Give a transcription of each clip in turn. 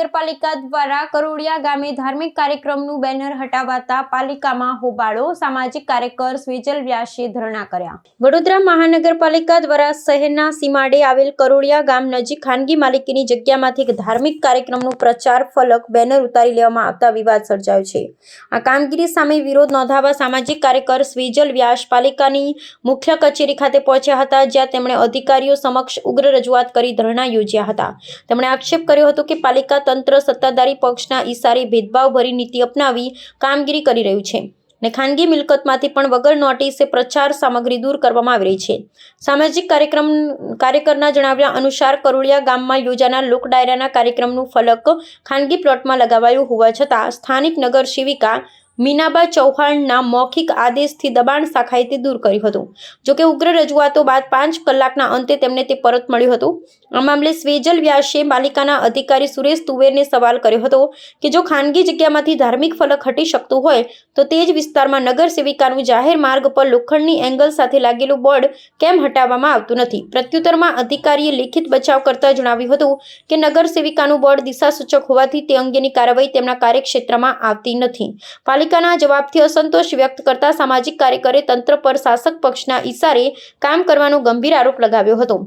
મહાનગરપાલિકા દ્વારા કરોડિયા ગામે ધાર્મિક કાર્યક્રમનું બેનર હટાવાતા પાલિકામાં હોબાળો સામાજિક કાર્યકર સ્વેજલ વ્યાસે ધરણા કર્યા. વડોદરા મહાનગરપાલિકા દ્વારા શહેરના સીમાડે આવેલ કરોડિયા ગામ નજીક ખાનગી માલિકીની જગ્યામાંથી ધાર્મિક કાર્યક્રમનું પ્રચાર ફલક બેનર ઉતારી લેવામાં આવતા વિવાદ સર્જાયો છે. આ કામગીરી સામે વિરોધ નોંધાવવા સામાજિક કાર્યકર સ્વેજલ વ્યાસ પાલિકાની મુખ્ય કચેરી ખાતે પહોંચ્યા હતા, જ્યાં તેમણે અધિકારીઓ સમક્ષ ઉગ્ર રજૂઆત કરી ધરણા યોજ્યા હતા. તેમણે આક્ષેપ કર્યો હતો કે પાલિકા તંત્ર સત્તાધારી પક્ષના ઈશારે ભેદભાવભરી નીતિ અપનાવી કામગીરી કરી રહ્યું છે ને ખાનગી મિલકતમાંથી પણ વગર નોટિસે પ્રચાર સામગ્રી દૂર કરવામાં આવી રહી છે. સામાજિક કાર્યક્રમ, કાર્યકરના જણાવ્યા અનુસાર કરોડિયા ગામમાં યોજાનાર લોક ડાયરાના કાર્યક્રમનું ફલક ખાનગી પ્લોટમાં લગાવાયું હોવા છતાં સ્થાનિક નગર સેવિકા મીનાબા ચૌહાણના મૌખિક આદેશથી દબાણ શાખાએ તે દૂર કર્યું હતું. જોકે ઉગ્ર રજૂઆતો બાદ પાંચ કલાકના અંતે તેમને તે પરત મળ્યું હતું. આ મામલે સ્વેજલ વ્યાસે પાલિકાના અધિકારી સુરેશ તુવેરને સવાલ કર્યો હતો કે જો ખાનગી જગ્યામાંથી ધાર્મિક ફલક હટી શકતું હોય તો તે જ વિસ્તારમાં નગર સેવિકાનું જાહેર માર્ગ પર લોખંડની એંગલ સાથે લાગેલું બોર્ડ કેમ હટાવવામાં આવતું નથી? પ્રત્યુત્તરમાં અધિકારીએ લેખિત બચાવ કરતા જણાવ્યું હતું કે નગર સેવિકાનું બોર્ડ દિશાસૂચક હોવાથી તે અંગેની કાર્યવાહી તેમના કાર્યક્ષેત્રમાં આવતી નથી. પાલિકાના જવાબથી અસંતોષ વ્યક્ત કરતા સામાજિક કાર્યકરે તંત્ર પર શાસક પક્ષના ઈશારે કામ કરવાનો ગંભીર આરોપ લગાવ્યો હતો.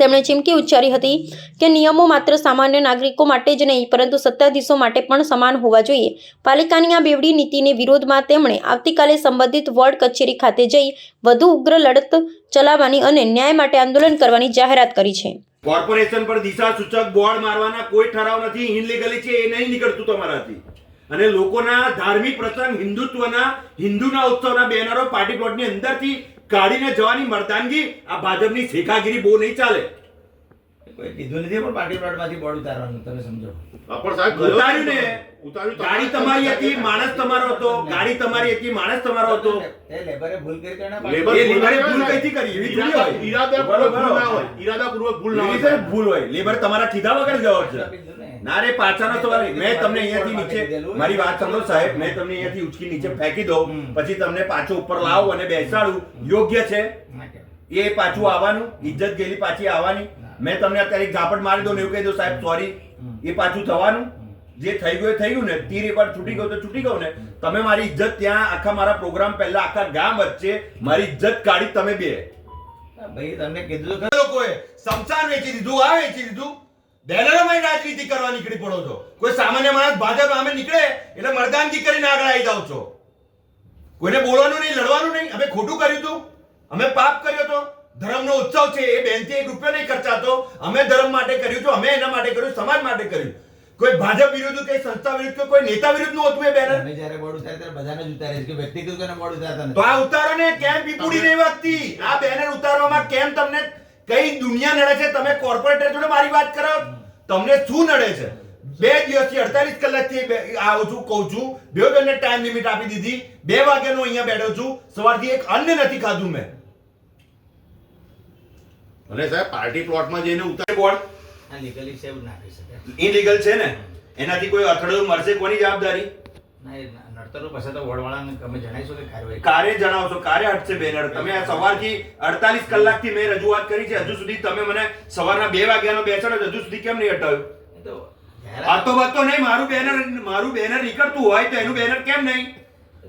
તેમણે ચીમકી ઉચ્ચારી હતી કે નિયમો માત્ર સામાન્ય નાગરિકો માટે જ નહીં, પરંતુ સત્તાધીશો માટે પણ સમાન હોવા જોઈએ. પાલિકાની આ બેવડી નીતિને વિરોધમાં તેમણે આવતીકાલે સંબંધિત વોર્ડ કચેરી ખાતે જઈ વધુ ઉગ્ર લડત ચલાવવાની અને ન્યાય માટે આંદોલન કરવાની જાહેરાત કરી છે. કોર્પોરેશન પર દિશા સૂચક બોર્ડ મારવાના કોઈ ઠરાવ નથી ઇનલીગલી છે, એ નહીં નીકળતું તમારાથી. અને લોકોના ધાર્મિક પ્રસંગ હિન્દુત્વના, હિન્દુના ઉત્સવના બેનરો પાર્ટી પ્લોટની અંદરથી કાઢીને જવાની મર્દાનગી. આ ભાજપની શેખાગીરી બહુ નહીં ચાલે. કોઈ કીધું નથી પણ પાર્ટી પ્લોટમાંથી બોર્ડ ઉતારવાનું તમે સમજો. પણ સાહેબ ઉતાર્યું ને. ઉતાર્યું ગાડી તમારી હતી માણસ તમારો હતો ગાડી તમારી હતી માણસ તમારો હતો. એ લેબરે ભૂલ કરી કે ના લેબર ભૂલ ભૂલ. કઈથી કરી? એવી થોડી હોય. ઈરાદાપૂર્વક ભૂલ ના. હોય. ઈરાદાપૂર્વક ભૂલ ના હોય. ભૂલ હોય. લેબર તમારા કીધા વગર જવાબ છે. ના. રે પાછાનો સવાલ મેં તમને અહીંયાથી નીચે મારી વાત સાંભળો સાહેબ. મેં તમને અહીંયાથી ઉચકી નીચે ફેંકી દઉં. પછી તમને પાછો ઉપર લાવું અને બેસાડું. યોગ્ય છે. એ પાછું આવવાનું. ઇજ્જત ગયેલી પાછી આવવાની. મેં તમને અત્યારે એક ઝાપટ મારી દો ને એવું કહી દો સાહેબ સોરી એ પાછું થવાનું. જે થઈ ગયું એ થઈ ગયું ને તીર એકવાર છૂટી ગયો તો છૂટી ગયો ને. તમે મારી ઇજ્જત ત્યાં આખા મારા પ્રોગ્રામ પહેલા આખા ગામ વચ્ચે મારી ઇજ્જત કાઢી તમે બે. ભાઈ તમને કીધું તો. લોકોએ સમસાન વેચી દીધું આ વેચી દીધું. બેનરોમાં રાજનીતિ કરવા નીકળી પડો છો. કોઈ સામાન્ય માણસ ભાજપ આમે નીકળે એટલે મરદાનગી કરીને આગળ આવી જાવ છો. કોઈને બોલવાનું નહીં લડવાનું નહીં. અમે ખોટું કર્યું હતું. અમે પાપ કર્યો તો. ધર્મનો ઉત્સવ છે એ બેનથી એક રૂપિયો નહીં ખર્ચાતો. અમે ધર્મ માટે કર્યું તો અમે એના માટે કર્યું સમાજ માટે કર્યું. કોઈ ભાજપ વિરુદ્ધ કે સંસ્થા વિરુદ્ધ કે કોઈ નેતા વિરુદ્ધનું હતું એ બેનર? અમે જ્યારે બોર્ડ ઉતારે ત્યારે બધાને જ ઉતારે કે વ્યક્તિગત કોઈને બોર્ડ ઉતારતા તો આ ઉતારો ને કેમ પીપુડી નહીં વાગતી આ બેનર ઉતારવામાં કેમ તમને કઈ દુનિયા નડે છે? તમે કોર્પોરેટર જોડે મારી વાત કરો. તમને શું નડે છે? બે દિવસથી અડતાલીસ કલાકથી આવું છું કહું છું. બે ટાઈમ લિમિટ આપી દીધી. બે વાગ્યાનો અહીંયા બેઠો છું. સવારથી એક અન્ન નથી ખાધું મેં. અને સાહેબ પાર્ટી પ્લોટમાં જઈને ઉતારે બોર્ડ લીગલી છે એવું નાખી શકે. ઇલીગલ છે ને? એનાથી કોઈ અથડો મળશે કોની જવાબદારી? નડતરો પાસે તો વડવાળાને તમે જણાવીશું કે કાર્યવાહી કારે. જણાવશો? કારે હટશે બેનર તમે આ સવારથી અડતાલીસ કલાકથી મેં રજૂઆત કરી છે. હજુ સુધી તમે મને સવારના બે વાગ્યાનો બેસાડો હજુ સુધી કેમ નહીં હટાવ્યું આ તો વાત તો નહીં. મારું બેનર મારું બેનર નીકળતું હોય તો એનું બેનર કેમ નહીં?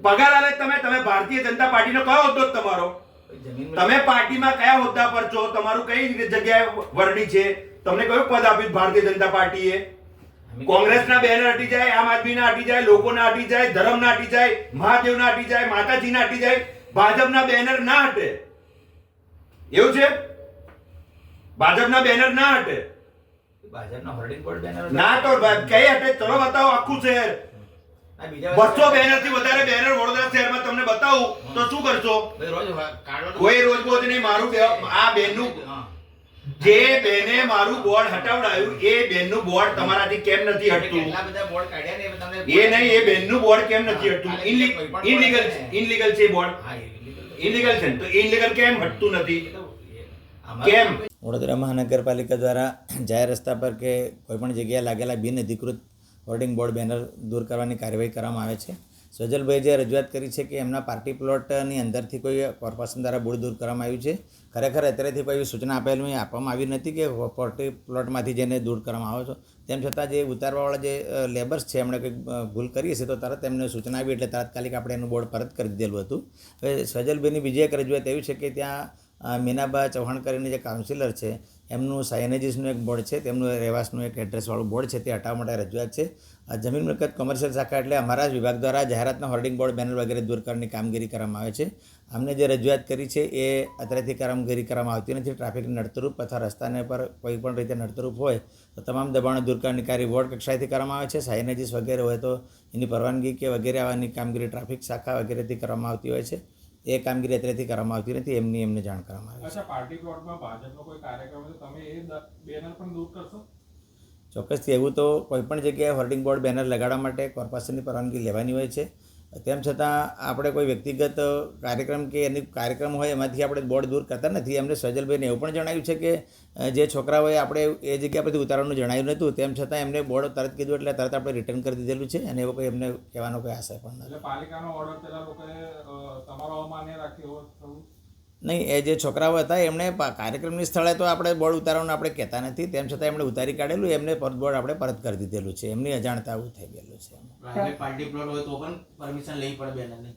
પગાર આવે તમે તમે ભારતીય જનતા પાર્ટીનો કયો હોદ્દો તમારો? તમે પાર્ટીમાં કયા હોદ્દા પર છો? તમારું કઈ જગ્યાએ વરણી છે? તમને કયું પદ આપ્યું ભારતીય જનતા પાર્ટીએ? કોંગ્રેસના બેનર હટી જાય આમ આદમીના હટી જાય લોકોના હટી જાય ધર્મના હટી જાય મહાદેવના હટી જાય માતાજીના હટી જાય ભાજપના બેનર ના હટે. એવું છે? ભાજપના બેનર ના હટે. ભાજપના હોર્ડિંગ બોર્ડ બેનર ના તો કઈ હટે? ચલો બતાવો આખું શહેર. બસો બેનરથી વધારે બેનર વડોદરા શહેરમાં તમને બતાવું તો શું કરશો કોઈ રોજ બોજ નહીં મારું આ બેનનું. જે બેને મારું બોર્ડ હટાવડાયું એ બેનનું બોર્ડ તમારાથી કેમ નથી હટતું કેટલા બધા બોર્ડ કાઢ્યા ને એ નહીં એ બેનનું બોર્ડ કેમ નથી હટતું ઇનલીગલ છે. ઇનલીગલ છે બોર્ડ. ઇનલીગલ છે તો ઇનલીગલ કેમ હટતું નથી કેમ વડોદરા મહાનગરપાલિકા દ્વારા જાહેર રસ્તા પર કે કોઈ પણ જગ્યાએ લાગેલા બિન અધિકૃત હોર્ડિંગ બોર્ડ બેનર દૂર કરવાની કાર્યવાહી કરવામાં આવે છે. સજલભાઈ જે રજૂઆત કરી છે કે એમના પાર્ટી પ્લોટની અંદરથી કોઈ કોર્પોરેશન દ્વારા બોર્ડ દૂર કરવામાં આવ્યું છે. ખરેખર અત્યારેથી કોઈ સૂચના આપેલી આપવામાં આવી નથી કે પાર્ટી પ્લોટમાંથી જેને દૂર કરવામાં આવે છે. તેમ છતાં જે ઉતારવાવાળા જે લેબર્સ છે, એમણે કંઈક ભૂલ કરી હશે તો તરત એમને સૂચના આવી એટલે તાત્કાલિક આપણે એનું બોર્ડ પરત કરી દીધેલું હતું. હવે સજલભાઈની બીજી એક રજૂઆત એવી છે કે ત્યાં મીનાબા ચૌહાણ કરીને જે કાઉન્સિલર છે એમનું સાયનેજીસનું એક બોર્ડ છે, તેમનું રહેવાસનું એક એડ્રેસવાળું બોર્ડ છે, તે હટાવવા માટે રજૂઆત છે. આ જમીન મિલકત કોમર્શિયલ શાખા એટલે અમારા જ વિભાગ દ્વારા જાહેરાતના હોર્ડિંગ બોર્ડ બેનર વગેરે દૂર કરવાની કામગીરી કરવામાં આવે છે. અમને જે રજૂઆત કરી છે, એ અત્યારેથી કામગીરી કરવામાં આવતી નથી. ટ્રાફિકની નડતરૂપ અથવા રસ્તાને પર કોઈ પણ રીતે નડતરૂપ હોય, તો તમામ દબાણો દૂર કરવાની કાર્ય વોર્ડ કક્ષાએથી કરવામાં આવે છે. સાયનેજીસ વગેરે હોય તો એની પરવાનગી કે વગેરે આવવાની કામગીરી ટ્રાફિક શાખા વગેરેથી કરવામાં આવતી હોય છે. એ કામગીરી અત્યારેથી કરવામાં આવતી નથી એમની એમને જાણ કરવામાં આવે પાર્ટી પ્લોટમાં ભાજપનો કોઈ કાર્યક્રમ તો તમે એ બેનર પણ દૂર કરશો? ચોક્કસથી એવું તો કોઈપણ જગ્યાએ હોર્ડિંગ બોર્ડ બેનર લગાડવા માટે કોર્પોરેશનની પરવાનગી લેવાની હોય છે. તેમ છતાં આપણે કોઈ વ્યક્તિગત કાર્યક્રમ કે એની કાર્યક્રમ હોય એમાંથી આપણે બોર્ડ દૂર કરતા નથી. એમને સજલભાઈને એવું પણ જણાવ્યું છે કે જે છોકરાઓએ આપણે એ જગ્યા પરથી ઉતારવાનું જણાવ્યું નહોતું, તેમ છતાં એમને બોર્ડ તરત કીધું એટલે તરત આપણે રિટર્ન કરી દીધેલું છે અને એવો કોઈ એમને કહેવાનો કોઈ આશય પણ નથી. પાલિકાનો ઓર્ડર પેલા લોકોએ તમારો અમાન્ય રાખ્યો નહીં, એ જે છોકરાઓ હતા, એમણે કાર્યક્રમની સ્થળે તો આપણે બોર્ડ ઉતારવાનું આપણે કહેતા નથી. તેમ છતાં એમણે ઉતારી કાઢેલું, એમને પરત બોર્ડ આપણે પરત કરી દીધેલું છે. એમની અજાણતા થઈ ગયેલું છે પાર્ટી પ્લોટ હોય તો પણ પરમિશન લેવી પડે બેનરની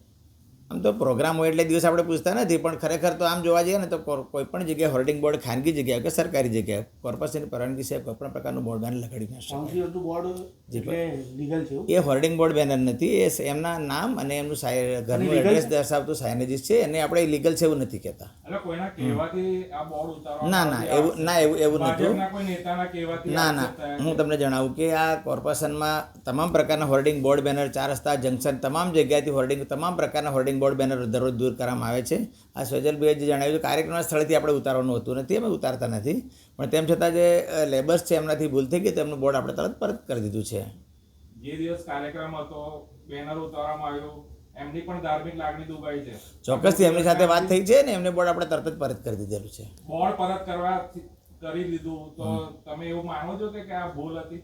આમ તો પ્રોગ્રામ હોય એટલે દિવસ આપણે પૂછતા નથી પણ ખરેખર તો આમ જોવા જઈએ ને તો કોઈ પણ જગ્યાએ હોર્ડિંગ બોર્ડ ખાનગી જગ્યાએ કે સરકારી જગ્યાએ કોર્પોરેશનની પરવાનગી છે કોઈ પણ પ્રકારનું બોર્ડ બેનર લગાડી ના શકાય. કાઉન્સિલરનું બોર્ડ એટલે લીગલ છે એવું? એ હોર્ડિંગ બોર્ડ બેનર નથી એ એમના નામ અને એમનું સાય- ઘરનું એડ્રેસ દર્શાવતું સાયનેજીસ છે અને આપણે લીગલ છે એવું નથી કહેતા. એટલે કોઈના કહેવાથી આ બોર્ડ ઉતારવામાં ના ના એવું ના એવું એવું નહોતું કહેવાથી ના ના હું તમને જણાવું કે આ કોર્પોરેશનમાં તમામ પ્રકારના હોર્ડિંગ બોર્ડ બેનર ચાર રસ્તા જંકશન તમામ જગ્યાએથી હોર્ડિંગ તમામ પ્રકારના હોર્ડિંગ બોર્ડ બેનર દરરોજ દૂર કરવામાં આવે છે. આ સોજલભાઈએ જે જણાવ્યું છે કાર્યક્રમના સ્થળેથી આપણે ઉતારવાનું હોતું નથી અમે ઉતારતા નથી. પણ તેમ છતાં જે લેબર્સ છે એમનાથી ભૂલ થઈ ગઈ તો એમનું બોર્ડ આપણે તરત પરત કરી દીધું છે. જે દિવસ કાર્યક્રમ હતો બેનર ઉતારવામાં આવ્યું એમની પણ ધાર્મિક લાગણી દુભાઈ છે. ચોક્કસથી એમની સાથે વાત થઈ છે ને એમને બોર્ડ આપણે તરત જ પરત કરી દીધેલું છે. બોર્ડ પરત કરવા કરી દીધું તો તમે એવું માનો છો કે આ ભૂલ હતી?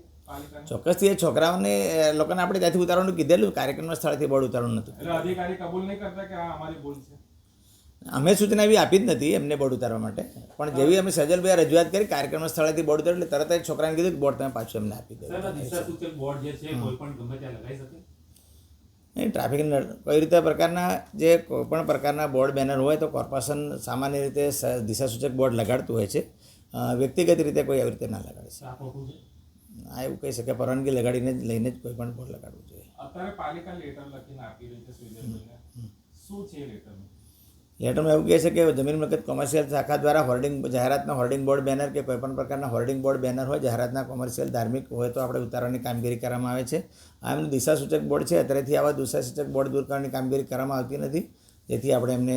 ચોક્કસથી એ છોકરાઓને લોકોને આપણે ત્યાંથી ઉતારવાનું કીધેલું કાર્યક્રમના સ્થળેથી બોર્ડ ઉતારવાનું નહોતું. અધિકારી કબૂલ નહીં કરતા કે આ અમારી ભૂલ છે? અમે સૂચના એવી આપી જ નથી એમને બોર્ડ ઉતારવા માટે. પણ જેવી અમે સજલભાઈ રજૂઆત કરી કાર્યક્રમના સ્થળેથી બોર્ડ ઉતાર્યું એટલે તરત જ છોકરાને કીધું કે બોર્ડ તમે પાછું એમને આપી દો. દિશાસૂચક બોર્ડ જે છે કોઈ પણ ગમે ત્યાં લગાવી શકે? નહીં ટ્રાફિક કઈ રીતે પ્રકારના જે કોઈ પણ પ્રકારના બોર્ડ બેનર હોય તો કોર્પોરેશન સામાન્ય રીતે દિશાસૂચક બોર્ડ લગાડતું હોય છે. વ્યક્તિગત રીતે કોઈ આવી રીતે ના લગાડે છે? આ એવું કહી શકે પરવાનગી લગાડીને જ લઈને જ કોઈ પણ બોર્ડ લગાડવું જોઈએ. અત્યારે પાલિકા લેટર લખીને આપી રહી છે સ્વીડનને. શું છે લેટરમાં લેટરમાં એવું કહે છે કે જમીન મિલકત કોમર્શિયલ શાખા દ્વારા હોર્ડિંગ જાહેરાતના હોર્ડિંગ બોર્ડ બેનર કે કોઈપણ પ્રકારના હોર્ડિંગ બોર્ડ બેનર હોય જાહેરાતના કોમર્શિયલ ધાર્મિક હોય તો આપણે ઉતારવાની કામગીરી કરવામાં આવે છે. આ એમનું દિશાસૂચક બોર્ડ છે અત્યારેથી આવા દિશાસૂચક બોર્ડ દૂર કરવાની કામગીરી કરવામાં આવતી નથી જેથી આપણે એમને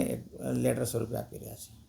લેટર સ્વરૂપે આપી રહ્યા છીએ.